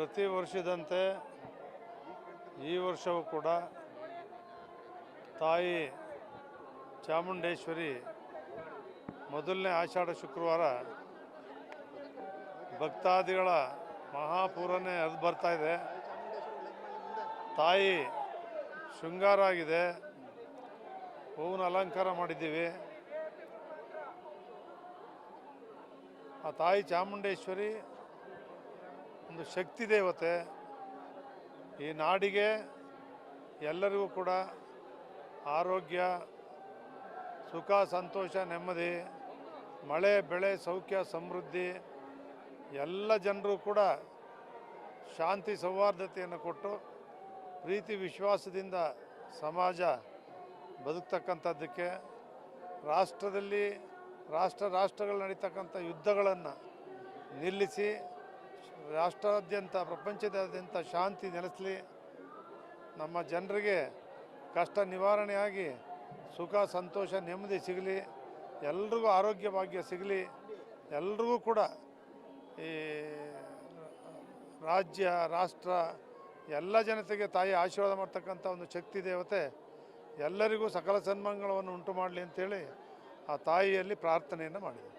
ಪ್ರತಿ ವರ್ಷದಂತೆ ಈ ವರ್ಷವೂ ಕೂಡ ತಾಯಿ ಚಾಮುಂಡೇಶ್ವರಿ ಮೊದಲನೇ ಆಷಾಢ ಶುಕ್ರವಾರ ಭಕ್ತಾದಿಗಳ ಮಹಾಪೂರನೇ ಹರಿದು ಬರ್ತಾ ಇದೆ. ತಾಯಿ ಶೃಂಗಾರ ಆಗಿದೆ. ಹೂವಿನ ಅಲಂಕಾರ ಮಾಡಿದ್ದೀವಿ. ಆ ತಾಯಿ ಚಾಮುಂಡೇಶ್ವರಿ ಒಂದು ಶಕ್ತಿ ದೇವತೆ ಈ ನಾಡಿಗೆ ಎಲ್ಲರಿಗೂ ಕೂಡ ಆರೋಗ್ಯ, ಸುಖ, ಸಂತೋಷ, ನೆಮ್ಮದಿ, ಮಳೆ, ಬೆಳೆ, ಸೌಖ್ಯ, ಸಮೃದ್ಧಿ, ಎಲ್ಲ ಜನರು ಕೂಡ ಶಾಂತಿ, ಸೌಹಾರ್ದತೆಯನ್ನು ಕೊಟ್ಟು ಪ್ರೀತಿ, ವಿಶ್ವಾಸದಿಂದ ಸಮಾಜ ಬದುಕ್ತಕ್ಕಂಥದ್ದಕ್ಕೆ, ರಾಷ್ಟ್ರದಲ್ಲಿ ರಾಷ್ಟ್ರ ರಾಷ್ಟ್ರಗಳು ನಡೀತಕ್ಕಂಥ ಯುದ್ಧಗಳನ್ನು ನಿಲ್ಲಿಸಿ ರಾಷ್ಟ್ರಾದ್ಯಂತ, ಪ್ರಪಂಚದಾದ್ಯಂತ ಶಾಂತಿ ನೆಲೆಸಲಿ ನಮ್ಮ ಜನರಿಗೆ ಕಷ್ಟ ನಿವಾರಣೆಯಾಗಿ ಸುಖ, ಸಂತೋಷ, ನೆಮ್ಮದಿ ಸಿಗಲಿ, ಎಲ್ರಿಗೂ ಆರೋಗ್ಯ ಭಾಗ್ಯ ಸಿಗಲಿ, ಎಲ್ರಿಗೂ ಕೂಡ ಈ ರಾಜ್ಯ, ರಾಷ್ಟ್ರ, ಎಲ್ಲ ಜನತೆಗೆ ತಾಯಿ ಆಶೀರ್ವಾದ ಮಾಡ್ತಕ್ಕಂಥ ಒಂದು ಶಕ್ತಿ ದೇವತೆ ಎಲ್ಲರಿಗೂ ಸಕಲ ಸನ್ಮಾನಗಳನ್ನು ಉಂಟು ಮಾಡಲಿ ಅಂತೇಳಿ ಆ ತಾಯಿಯಲ್ಲಿ ಪ್ರಾರ್ಥನೆಯನ್ನು ಮಾಡಿದೆ.